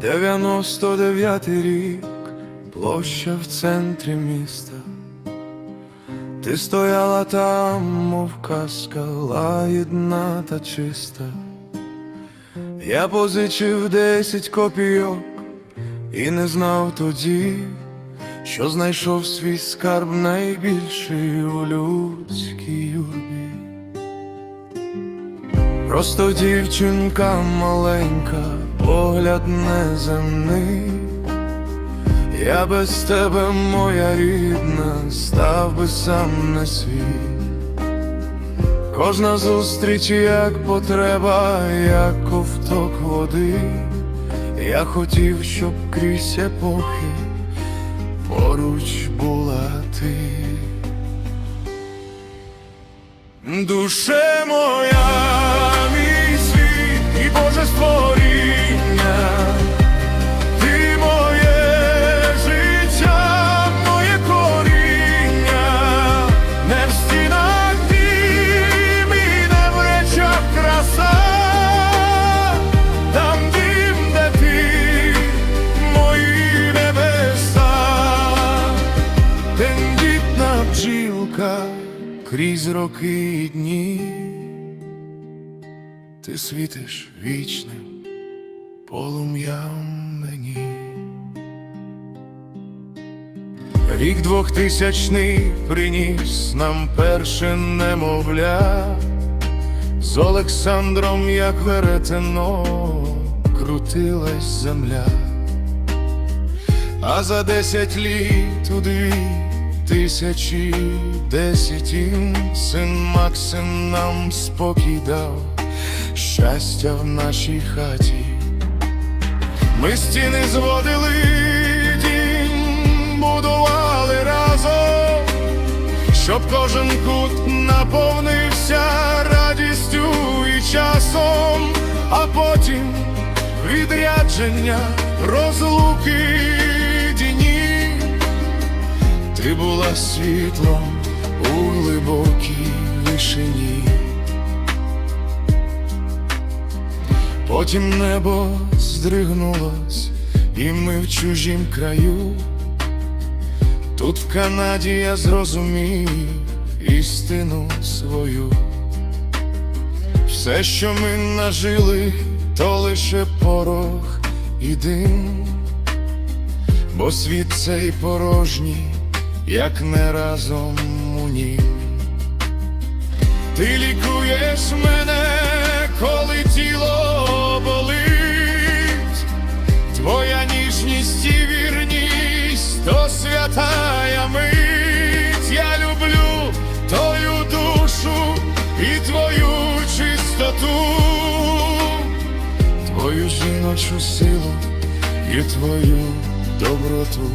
99 рік, площа в центрі міста. Ти стояла там, мов казка, лагідна та чиста. Я позичив десять копійок і не знав тоді, що знайшов свій скарб найбільший у людській юрбі. Просто дівчинка маленька, погляд неземний. Я без тебе, моя рідна, став би сам на світ. Кожна зустріч як потреба, як ковток води. Я хотів, щоб крізь епохи поруч була ти. Душе моя, крізь роки і дні, ти світиш вічним полум'ям мені. Рік двохтисячний приніс нам перше немовля, з Олександром, як веретено, крутилась земля. А за десять літ у дві тисячі десятін син Максим нам спокій дав, щастя в нашій хаті. Ми стіни зводили дім, будували разом, щоб кожен кут наповнився радістю і часом, а потім відрядження, розлуки Ти була світлом у глибокій вишині. Потім небо здригнулось, і ми в чужім краю. Тут в Канаді я зрозумів істину свою. Все, що ми нажили, то лише порох і дим, бо світ цей порожній, як не разом у нім. Ти лікуєш мене, коли тіло болить, твоя ніжність і вірність, то святая мить. Я люблю твою душу і твою чистоту, твою жіночу силу і твою доброту.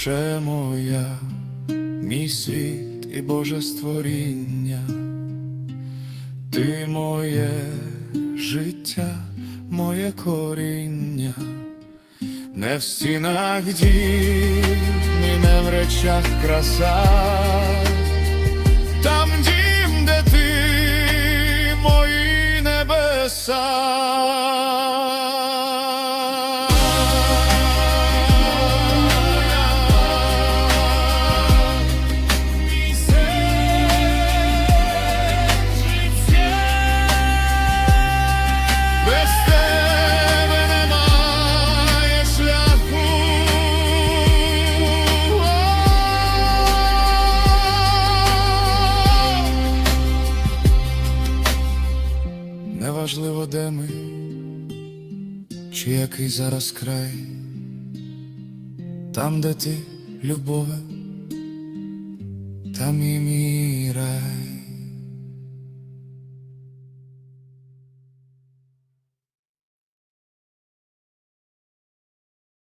Душе моя, мій світ і Боже створіння, ти моє життя, моє коріння, не в стінах дім, і не в речах краса, там дім, де ти, мої небеса. Де ми, чи який зараз край, там, де ти, любове, там і мій рай.